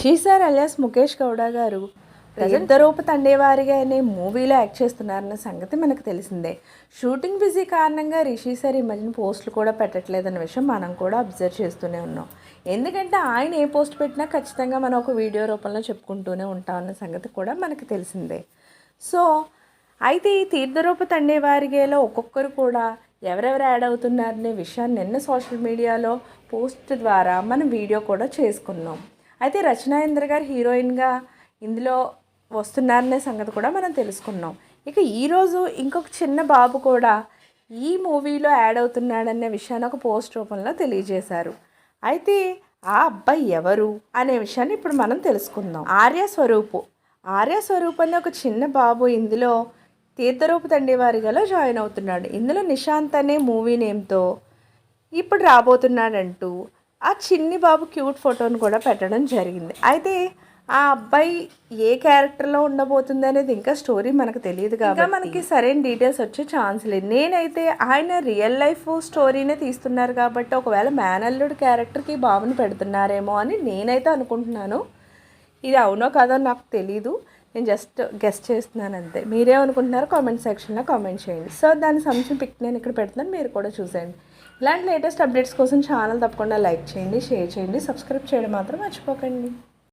Rishi sir alias Mukesh Gowda గారు ఇద్దరూప తండేవారిగా అనే మూవీలో యాక్ట్ చేస్తున్నారన్న సంగతి మనకు తెలిసిందే. షూటింగ్ బిజీ కారణంగా రిషి సార్ ఈ మధ్యన పోస్టులు కూడా పెట్టట్లేదన్న విషయం మనం కూడా అబ్జర్వ్ చేస్తూనే ఉన్నాం. ఎందుకంటే ఆయన ఏ పోస్ట్ పెట్టినా ఖచ్చితంగా మనం ఒక వీడియో రూపంలో చెప్పుకుంటూనే ఉంటామన్న సంగతి కూడా మనకు తెలిసిందే. సో అయితే ఈ తీర్థరూప తండేవారిగేలో ఒక్కొక్కరు కూడా ఎవరెవరు యాడ్ అవుతున్నారనే విషయాన్ని నిన్న సోషల్ మీడియాలో పోస్ట్ ద్వారా మనం వీడియో కూడా చేసుకున్నాం. అయితే రచనాయేంద్ర గారు హీరోయిన్గా ఇందులో వస్తున్నారనే సంగతి కూడా మనం తెలుసుకున్నాం. ఇక ఈరోజు ఇంకొక చిన్న బాబు కూడా ఈ మూవీలో యాడ్ అవుతున్నాడనే విషయాన్ని ఒక పోస్ట్ రూపంలో తెలియజేశారు. అయితే ఆ అబ్బాయి ఎవరు అనే విషయాన్ని ఇప్పుడు మనం తెలుసుకుందాం. ఆర్య స్వరూపు. ఆర్య స్వరూప్ అనే ఒక చిన్న బాబు ఇందులో తీర్థరూపు తండ్రి వారిగాలో జాయిన్ అవుతున్నాడు. ఇందులో నిశాంత్ అనే మూవీ నేమ్తో ఇప్పుడు రాబోతున్నాడంటూ ఆ చిన్ని బాబు క్యూట్ ఫోటోను కూడా పెట్టడం జరిగింది. అయితే ఆ అబ్బాయి ఏ క్యారెక్టర్లో ఉండబోతుంది అనేది ఇంకా స్టోరీ మనకు తెలియదు కాబట్టి మనకి సరైన డీటెయిల్స్ వచ్చే ఛాన్స్ లేదు. నేనైతే ఆయన రియల్ లైఫ్ స్టోరీనే తీస్తున్నారు కాబట్టి ఒకవేళ మేనల్లుడు క్యారెక్టర్కి బాబుని పెడుతున్నారేమో అని నేనైతే అనుకుంటున్నాను. ఇది అవునో కాదో నాకు తెలీదు. నేను జస్ట్ గెస్ట్ చేస్తున్నాను అంతే. మీరేమనుకుంటున్నారో కామెంట్ సెక్షన్లో కామెంట్ చేయండి. సో దానికి సంబంధించిన పిక్ నేను ఇక్కడ పెడుతున్నాను మీరు కూడా చూసేయండి. ఇలాంటి లేటెస్ట్ అప్డేట్స్ కోసం ఛానల్ తప్పకుండా లైక్ చేయండి షేర్ చేయండి సబ్స్క్రైబ్ చేయడం మాత్రం మర్చిపోకండి.